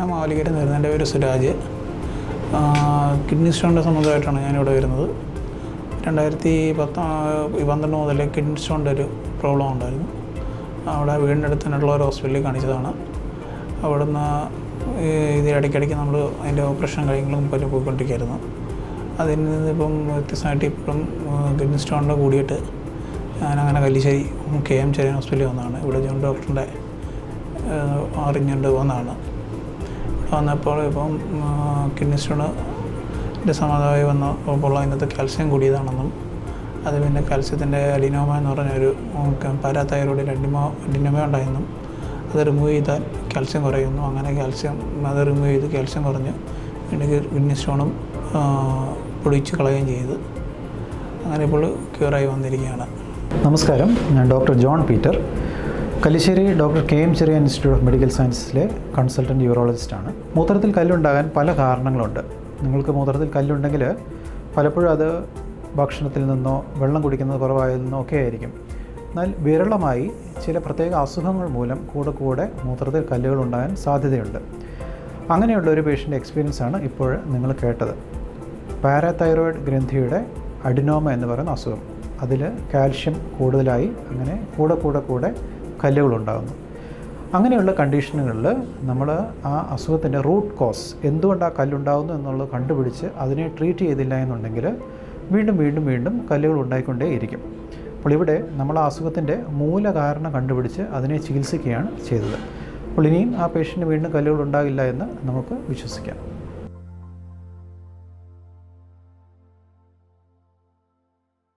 ഞാൻ മാവലിക്കരയിൽ നിന്ന് വരുന്നത് എന്റെ പേര് സുരാജ്. കിഡ്നി സ്റ്റോണിന്റെ സംബന്ധമായിട്ടാണ് ഞാനിവിടെ വരുന്നത്. രണ്ടായിരത്തി പത്ത് പന്ത്രണ്ട് മുതൽ കിഡ്നി സ്റ്റോണിന്റെ ഒരു പ്രോബ്ലം ഉണ്ടായിരുന്നു. അവിടെ വീടിന്റെ അടുത്ത് തന്നെയുള്ള ഒരു ഹോസ്പിറ്റലിൽ കാണിച്ചതാണ്. അവിടുന്ന് ഇത് ഇടയ്ക്കിടയ്ക്ക് നമ്മൾ അതിന്റെ ഓപ്പറേഷൻ കാര്യങ്ങളും പല പോയിക്കൊണ്ടിരിക്കുകയായിരുന്നു. അതിൽ നിന്ന് ഇപ്പം വ്യത്യസ്തമായിട്ട് ഇപ്പോഴും കിഡ്നി സ്റ്റോണിന്റെ കൂടിയിട്ട് ഞാനങ്ങനെ കല്ലിശ്ശേരി കെ എം ചെറിയ ഹോസ്പിറ്റലിൽ വന്നതാണ്. ഇവിടെ ജോൺ ഡോക്ടറിന്റെ അറിഞ്ഞുകൊണ്ട് വന്നതാണ്. വന്നപ്പോൾ ഇപ്പം കിഡ്നി സ്റ്റോണിന്റെ സമാധാനമായി വന്നപ്പോൾ അതിനകത്ത് കാൽസ്യം കൂടിയതാണെന്നും അത് പിന്നെ കാൽസ്യത്തിന്റെ അഡിനോമ എന്ന് പറഞ്ഞൊരു പാരാതൈറോയിഡിൽ അഡിമോ അഡിനോമ ഉണ്ടായെന്നും അത് റിമൂവ് ചെയ്താൽ കാൽസ്യം കുറയുന്നു. അങ്ങനെ കാൽസ്യം അത് റിമൂവ് ചെയ്ത് കാൽസ്യം കുറഞ്ഞ് പിന്നെ കിഡ്നി സ്റ്റോണും പൊടിച്ച് കളയുകയും ചെയ്ത്. അങ്ങനെ ഇപ്പോൾ ക്യൂറായി വന്നിരിക്കുകയാണ്. നമസ്കാരം. ഞാൻ doctor John Peter. Kallissery doctor K M Cherian institute of medical സയൻസിലെ consultant യൂറോളജിസ്റ്റാണ്. മൂത്രത്തിൽ കല്ലുണ്ടാകാൻ പല കാരണങ്ങളുണ്ട്. നിങ്ങൾക്ക് മൂത്രത്തിൽ കല്ലുണ്ടെങ്കിൽ പലപ്പോഴും അത് ഭക്ഷണത്തിൽ നിന്നോ വെള്ളം കുടിക്കുന്നത് കുറവായതിൽ നിന്നോ ഒക്കെ ആയിരിക്കും. എന്നാൽ വിരളമായി ചില പ്രത്യേക അസുഖങ്ങൾ മൂലം കൂടെ കൂടെ മൂത്രത്തിൽ കല്ലുകൾ ഉണ്ടാകാൻ സാധ്യതയുണ്ട്. അങ്ങനെയുള്ള ഒരു പേഷ്യന്റ് എക്സ്പീരിയൻസ് ആണ് ഇപ്പോൾ നിങ്ങൾ കേട്ടത്. പാരാതൈറോയിഡ് ഗ്രന്ഥിയുടെ അഡിനോമ എന്ന് പറയുന്ന അസുഖം. അതിൽ കാൽഷ്യം കൂടുതലായി അങ്ങനെ കൂടെ കൂടെ കൂടെ കല്ലുകളുണ്ടാകുന്നു. അങ്ങനെയുള്ള കണ്ടീഷനുകളിൽ നമ്മൾ ആ അസുഖത്തിന്റെ റൂട്ട് കോസ് എന്തുകൊണ്ട് ആ കല്ലുണ്ടാകുന്നു എന്നുള്ളത് കണ്ടുപിടിച്ച് അതിനെ ട്രീറ്റ് ചെയ്തില്ല എന്നുണ്ടെങ്കിൽ വീണ്ടും വീണ്ടും വീണ്ടും കല്ലുകൾ ഉണ്ടായിക്കൊണ്ടേ ഇരിക്കും. അപ്പോൾ ഇവിടെ നമ്മൾ ആ അസുഖത്തിന്റെ മൂലകാരണം കണ്ടുപിടിച്ച് അതിനെ ചികിത്സിക്കുകയാണ് ചെയ്തത്. അപ്പോൾ ഇനിയും ആ പേഷ്യന്റിന് വീണ്ടും കല്ലുകൾ ഉണ്ടാകില്ല എന്ന് നമുക്ക് വിശ്വസിക്കാം.